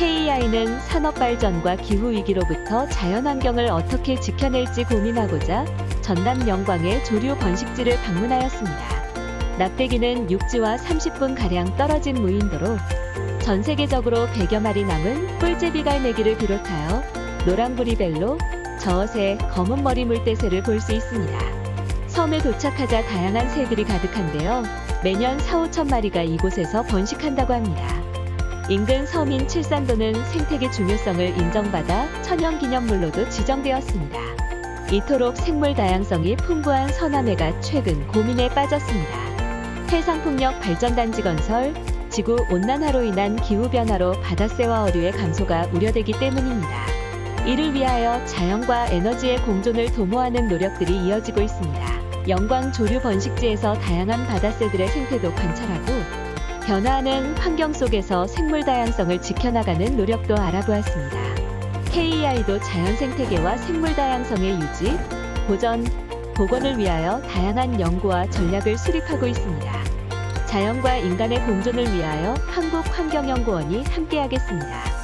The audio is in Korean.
KEI는 산업 발전과 기후 위기로부터 자연 환경을 어떻게 지켜낼지 고민하고자 전남 영광의 조류 번식지를 방문하였습니다. 낙대기는 육지와 30분 가량 떨어진 무인도로 전 세계적으로 100여 마리 남은 뿔제비 갈매기를 비롯하여 노랑부리 벨로, 저어새, 검은 머리 물대새를 볼 수 있습니다. 섬에 도착하자 다양한 새들이 가득한데요. 매년 4, 5천 마리가 이곳에서 번식한다고 합니다. 인근 섬인 칠산도는 생태계 중요성을 인정받아 천연기념물로도 지정되었습니다. 이토록 생물 다양성이 풍부한 서남해가 최근 고민에 빠졌습니다. 해상풍력 발전단지 건설, 지구 온난화로 인한 기후변화로 바다새와 어류의 감소가 우려되기 때문입니다. 이를 위하여 자연과 에너지의 공존을 도모하는 노력들이 이어지고 있습니다. 영광 조류 번식지에서 다양한 바다새들의 생태도 관찰하고 변화하는 환경 속에서 생물 다양성을 지켜나가는 노력도 알아보았습니다. KEI도 자연 생태계와 생물 다양성의 유지, 보전, 복원을 위하여 다양한 연구와 전략을 수립하고 있습니다. 자연과 인간의 공존을 위하여 한국환경연구원이 함께하겠습니다.